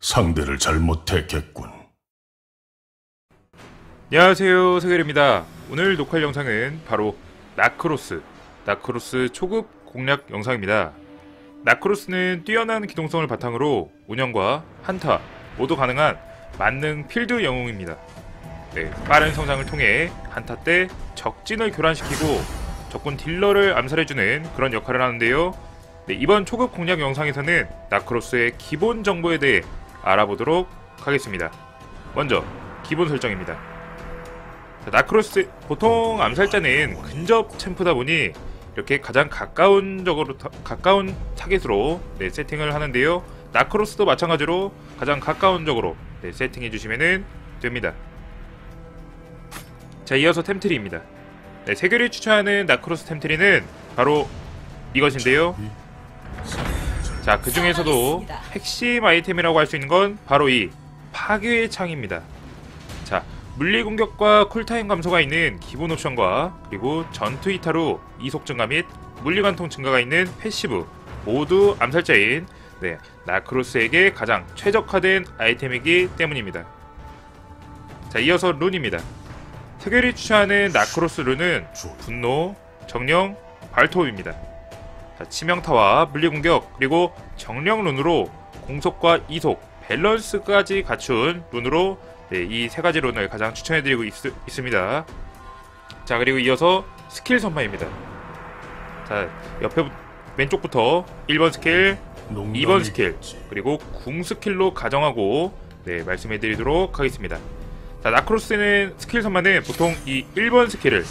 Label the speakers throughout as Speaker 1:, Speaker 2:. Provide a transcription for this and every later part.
Speaker 1: 상대를 잘못했겠군.
Speaker 2: 안녕하세요 세결입니다. 오늘 녹화 영상은 바로 나크로스 나크로스 초급 공략 영상입니다. 나크로스는 뛰어난 기동성을 바탕으로 운영과 한타 모두 가능한 만능 필드 영웅입니다. 네, 빠른 성장을 통해 한타 때 적진을 교란시키고 적군 딜러를 암살해주는 그런 역할을 하는데요 네, 이번 초급 공략 영상에서는 나크로스의 기본 정보에 대해 알아보도록 하겠습니다 먼저 기본 설정입니다 자, 나크로스 보통 암살자는 근접 챔프다 보니 이렇게 가장 가까운 적으로 타- 가까운 타겟으로 네, 세팅을 하는데요. 나크로스도 마찬가지로 가장 가까운 적으로 네, 세팅해 주시면 됩니다. 자, 이어서 템트리입니다. 네, 세결이 추천하는 나크로스 템트리는 바로 이것인데요. 자, 그 중에서도 핵심 아이템이라고 할 수 있는 건 바로 이 파괴의 창입니다. 자, 물리 공격과 쿨타임 감소가 있는 기본 옵션과 그리고 전투 이탈 후 이속 증가 및 물리 관통 증가가 있는 패시브 모두 암살자인 네, 나크로스에게 가장 최적화된 아이템이기 때문입니다. 자, 이어서 룬입니다. 특별히 추천하는 나크로스 룬은 분노, 정령, 발톱입니다. 자, 치명타와 물리 공격 그리고 정령 룬으로 공속과 이속, 밸런스까지 갖춘 룬으로 네, 이세 가지 룬을 가장 추천해드리고 있, 습니다 자 그리고 이어서 스킬 선파입니다. 자 옆에 왼쪽부터 1번 스킬, 2번 스킬 그리고 궁 스킬로 가정하고 네 말씀해드리도록 하겠습니다. 자 나크로스는 스킬 선만은 보통 이 1번 스킬을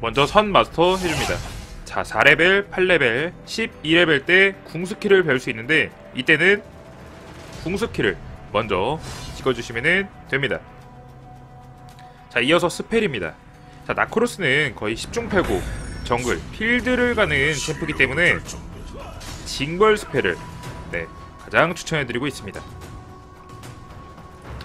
Speaker 2: 먼저 선 마스터 해줍니다. 자 4레벨, 8레벨, 12레벨 때 궁 스킬을 배울 수 있는데 이때는 궁 스킬을 먼저 찍어주시면 됩니다. 자 이어서 스펠입니다. 자 나크로스는 거의 10중 8구 정글, 필드를 가는 챔프이기 때문에 징벌 스펠을 네, 가장 추천해드리고 있습니다.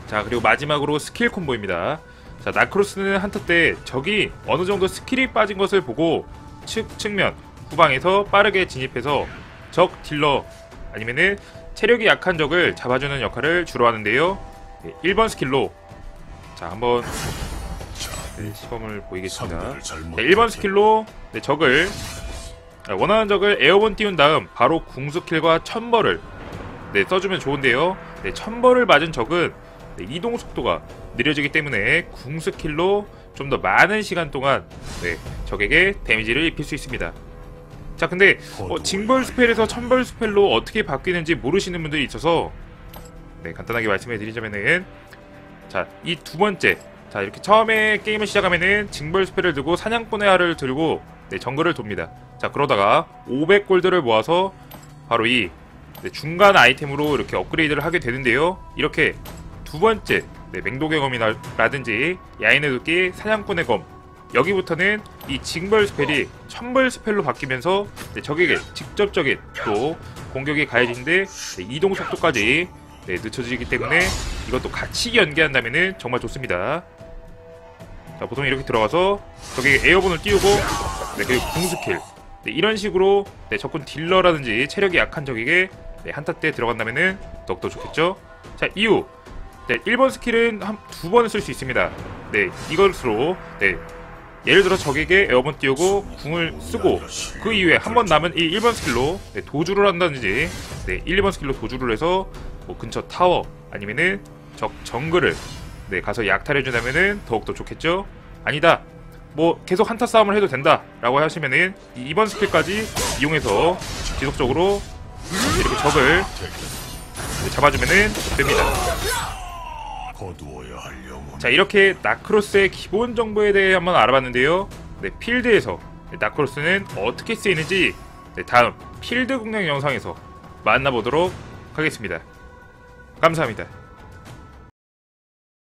Speaker 2: 자 그리고 마지막으로 스킬 콤보입니다. 자 나크로스는 한타 때 적이 어느 정도 스킬이 빠진 것을 보고 측 측면 후방에서 빠르게 진입해서 적 딜러 아니면은 체력이 약한 적을 잡아주는 역할을 주로 하는데요. 네, 1번 스킬로 자 한번 네, 시범을 보이겠습니다. 네,
Speaker 1: 잘못
Speaker 2: 1번 스킬로 네, 적을 아, 원하는 적을 에어본 띄운 다음 바로 궁 스킬과 천벌을 네, 써주면 좋은데요. 네, 천벌을 맞은 적은 네, 이동 속도가 느려지기 때문에 궁 스킬로 좀 더 많은 시간 동안 네, 적에게 데미지를 입힐 수 있습니다. 자, 근데 어, 징벌 스펠에서 천벌 스펠로 어떻게 바뀌는지 모르시는 분들이 있어서 네, 간단하게 말씀해 드리자면은 자, 이 두 번째 자, 이렇게 처음에 게임을 시작하면은 징벌 스펠을 들고 사냥꾼의 알을 들고 네, 정글을 돕니다. 자, 그러다가 500골드를 모아서 바로 이 네, 중간 아이템으로 이렇게 업그레이드를 하게 되는데요. 이렇게 두 번째 네, 맹독의 검이라든지 야인의 도끼, 사냥꾼의 검 여기부터는 이 징벌 스펠이 천벌 스펠로 바뀌면서 네, 적에게 직접적인 또 공격이 가해지는데 네, 이동 속도까지 네, 늦춰지기 때문에 이것도 같이 연계한다면 정말 좋습니다. 자, 보통 이렇게 들어가서 적에게 에어본을 띄우고 네, 그리고 궁 스킬 네, 이런 식으로 네, 적군 딜러라든지 체력이 약한 적에게 네, 한타 때 들어간다면 더욱더 좋겠죠? 자, 이후 네, 1번 스킬은 한 두 번을 쓸 수 있습니다. 네, 이것으로 네, 예를 들어 적에게 에어본 띄우고 궁을 쓰고 그 이후에 한 번 남은 이 1번 스킬로 네, 도주를 한다든지 네, 1, 2번 스킬로 도주를 해서 뭐 근처 타워 아니면은 적 정글을 네, 가서 약탈해 준다면은 더욱더 좋겠죠? 아니다. 뭐 계속 한타 싸움을 해도 된다 라고 하시면은 이 2번 스킬까지 이용해서 지속적으로 이렇게 적을 네, 잡아주면은 됩니다. 자 이렇게 나크로스의 기본 정보에 대해 한번 알아봤는데요. 네, 필드에서 네, 나크로스는 어떻게 쓰이는지 네, 다음 필드 공략 영상에서 만나보도록 하겠습니다. 감사합니다.